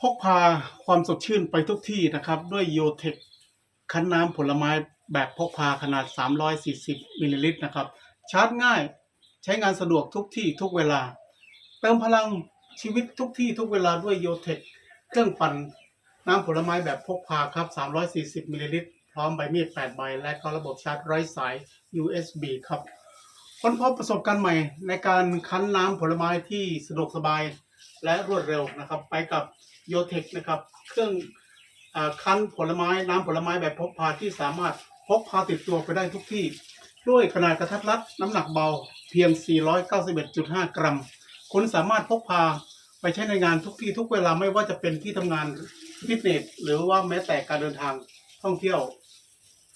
พกพาความสดชื่นไปทุกที่นะครับ ด้วยโยเทคคั้นน้ำผลไม้แบบพกพาขนาด 340มิลลิลิตรนะครับ ชาร์จง่ายใช้งานสะดวกทุกที่ทุกเวลา เติมพลังชีวิตทุกที่ทุกเวลาด้วยโยเทคเครื่องปั่นน้ำผลไม้แบบพกพาครับ 340มิลลิลิตรพร้อมใบมีด 8 ใบ และก็ระบบชาร์จไร้สาย USB ครับค้นพบประสบการณ์ใหม่ในการคั้นน้ำผลไม้ที่สะดวกสบายและรวดเร็วนะครับ ไปกับ โยเทคนะครับ เครื่องอคั้นผลไม้น้ำผลไม้แบบพกพาที่สามารถพกพาติดตัวไปได้ทุกที่ ด้วยขนาดกระทัดรัดน้ำหนักเบาเพียง 491.5 กรัม คุณสามารถพกพาไปใช้ในงานทุกที่ทุกเวลาไม่ว่าจะเป็นที่ทำงานฟิตเนสหรือว่าแม้แต่การเดินทางท่องเที่ยว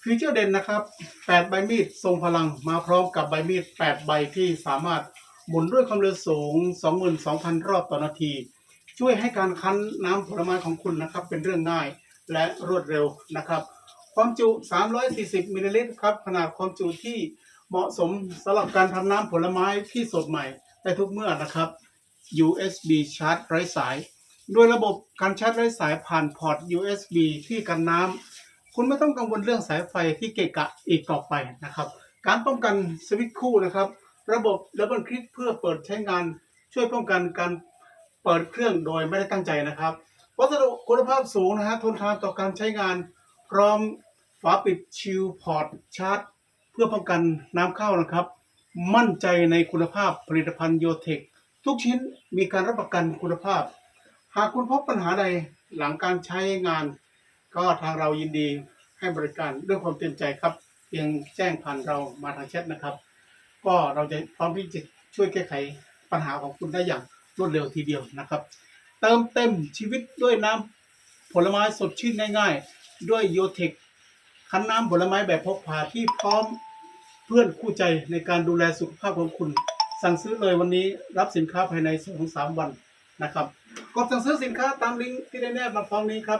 ฟีเจอร์เด่นนะครับ 8 ใบมีดทรงพลังมาพร้อมกับใบมีด 8 ใบที่สามารถหมุนด้วยความเร็วสูง 22,000 รอบต่อนาที ช่วยให้การคั้นน้ำผลไม้ของคุณนะครับ เป็นเรื่องง่ายและรวดเร็วนะครับ ความจุ 340 มิลลิลิตรครับ ขนาดความจุที่เหมาะสมสำหรับการทำน้ำผลไม้ที่สดใหม่ได้ทุกเมื่อนะครับ USB ชาร์จไร้สายโดยระบบการชาร์จไร้สายผ่านพอร์ต USB ที่กันน้ำ คุณไม่ต้องกังวลเรื่องสายไฟที่เกะกะอีกต่อไปนะครับ การป้องกันสวิตช์คู่นะครับ ระบบดับเบิลคลิกเพื่อเปิดใช้งานช่วยป้องกันการ เปิดเครื่องโดยไม่ได้ตั้งใจนะครับ วัสดุคุณภาพสูงนะฮะทนทานต่อการใช้งาน พร้อมฝาปิดชิลพอร์ตชาร์จ เพื่อป้องกันน้ำเข้านะครับ มั่นใจในคุณภาพผลิตภัณฑ์โยเทคทุกชิ้นมีการรับประกันคุณภาพ หากคุณพบปัญหาใดหลังการใช้งาน ก็ทางเรายินดีให้บริการด้วยความเต็มใจครับ เพียงแจ้งผ่านเรามาทางแชทนะครับ ก็เราจะพร้อมที่จะช่วยแก้ไขปัญหาของคุณได้อย่าง รวดเร็วทีเดียวนะครับ เติมเต็มชีวิตด้วยน้ำผลไม้สดชื่นง่าย ๆ ด้วยโยเทคคั้นน้ำผลไม้แบบพกพาที่พร้อมเพื่อนคู่ใจในการดูแลสุขภาพของคุณ สั่งซื้อเลยวันนี้รับสินค้าภายใน2-3วันนะครับ กดสั่งซื้อสินค้าตามลิงก์ที่ได้แนบมาพร้อมนี้ครับ